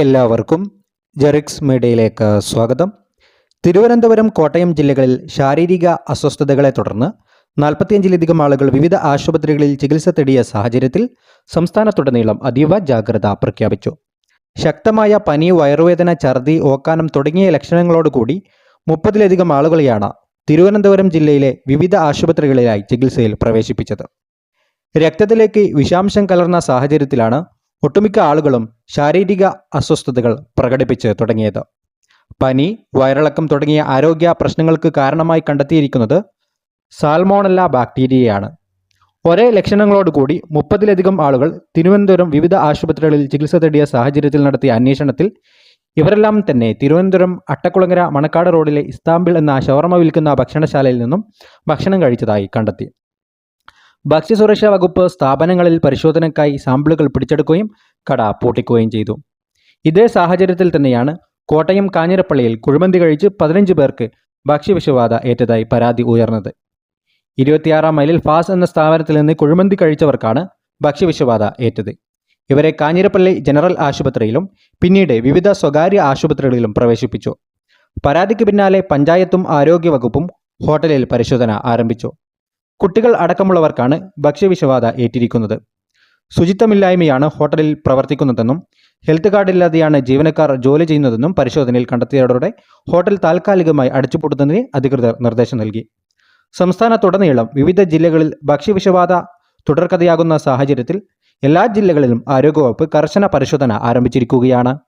എല്ലാവർക്കും ജെറിക്സ് മീഡിയയിലേക്ക് സ്വാഗതം. തിരുവനന്തപുരം കോട്ടയം ജില്ലകളിൽ ശാരീരിക അസ്വസ്ഥതകളെ തുടർന്ന് നാൽപ്പത്തിയഞ്ചിലധികം ആളുകൾ വിവിധ ആശുപത്രികളിൽ ചികിത്സ തേടിയ സാഹചര്യത്തിൽ സംസ്ഥാനത്തുടനീളം അതീവ ജാഗ്രത പ്രഖ്യാപിച്ചു. ശക്തമായ പനി വയറുവേദന ഛർദി ഓക്കാനം തുടങ്ങിയ ലക്ഷണങ്ങളോടുകൂടി മുപ്പതിലധികം ആളുകളെയാണ് തിരുവനന്തപുരം ജില്ലയിലെ വിവിധ ആശുപത്രികളിലായി ചികിത്സയിൽ പ്രവേശിപ്പിച്ചത്. രക്തത്തിലേക്ക് വിഷാംശം കലർന്ന സാഹചര്യത്തിലാണ് ഒട്ടുമിക്ക ആളുകളും ശാരീരിക അസ്വസ്ഥതകൾ പ്രകടിപ്പിച്ച് തുടങ്ങിയത്. പനി വയറിളക്കം തുടങ്ങിയ ആരോഗ്യ പ്രശ്നങ്ങൾക്ക് കാരണമായി കണ്ടെത്തിയിരിക്കുന്നത് സാൽമോണല്ല ബാക്ടീരിയയാണ്. ഒരേ ലക്ഷണങ്ങളോടുകൂടി മുപ്പതിലധികം ആളുകൾ തിരുവനന്തപുരം വിവിധ ആശുപത്രികളിൽ ചികിത്സ തേടിയ സാഹചര്യത്തിൽ നടത്തിയ അന്വേഷണത്തിൽ ഇവരെല്ലാം തന്നെ തിരുവനന്തപുരം അട്ടക്കുളങ്ങര മണക്കാട് റോഡിലെ ഇസ്താംബിൾ എന്ന ഷവർമ വിൽക്കുന്ന ഭക്ഷണശാലയിൽ നിന്നും ഭക്ഷണം കഴിച്ചതായി കണ്ടെത്തി. ഭക്ഷ്യസുരക്ഷാ വകുപ്പ് സ്ഥാപനങ്ങളിൽ പരിശോധനയ്ക്കായി സാമ്പിളുകൾ പിടിച്ചെടുക്കുകയും കട പൂട്ടിക്കുകയും ചെയ്തു. ഇതേ സാഹചര്യത്തിൽ തന്നെയാണ് കോട്ടയം കാഞ്ഞിരപ്പള്ളിയിൽ കുഴിമന്തി കഴിച്ച് പതിനഞ്ച് പേർക്ക് ഭക്ഷ്യവിഷബാധ ഏറ്റതായി പരാതി ഉയർന്നത്. ഇരുപത്തിയാറാം മൈലിൽ ഫാസ് എന്ന സ്ഥാപനത്തിൽ നിന്ന് കുഴിമന്തി കഴിച്ചവർക്കാണ് ഭക്ഷ്യവിഷബാധ ഏറ്റത്. ഇവരെ കാഞ്ഞിരപ്പള്ളി ജനറൽ ആശുപത്രിയിലും പിന്നീട് വിവിധ സ്വകാര്യ ആശുപത്രികളിലും പ്രവേശിപ്പിച്ചു. പരാതിക്ക് പിന്നാലെ പഞ്ചായത്തും ആരോഗ്യവകുപ്പും ഹോട്ടലിൽ പരിശോധന ആരംഭിച്ചു. കുട്ടികൾ അടക്കമുള്ളവർക്കാണ് ഭക്ഷ്യവിഷബാധ ഏറ്റിരിക്കുന്നത്. ശുചിത്വമില്ലായ്മയാണ് ഹോട്ടലിൽ പ്രവർത്തിക്കുന്നതെന്നും ഹെൽത്ത് കാർഡില്ലാതെയാണ് ജീവനക്കാർ ജോലി ചെയ്യുന്നതെന്നും പരിശോധനയിൽ കണ്ടെത്തിയതോടെ ഹോട്ടൽ താൽക്കാലികമായി അടച്ചുപൂട്ടുന്നതിന് അധികൃതർ നിർദ്ദേശം നൽകി. സംസ്ഥാനത്തുടനീളം വിവിധ ജില്ലകളിൽ ഭക്ഷ്യവിഷബാധ തുടർക്കഥയാകുന്ന സാഹചര്യത്തിൽ എല്ലാ ജില്ലകളിലും ആരോഗ്യവകുപ്പ് കർശന പരിശോധന ആരംഭിച്ചിരിക്കുകയാണ്.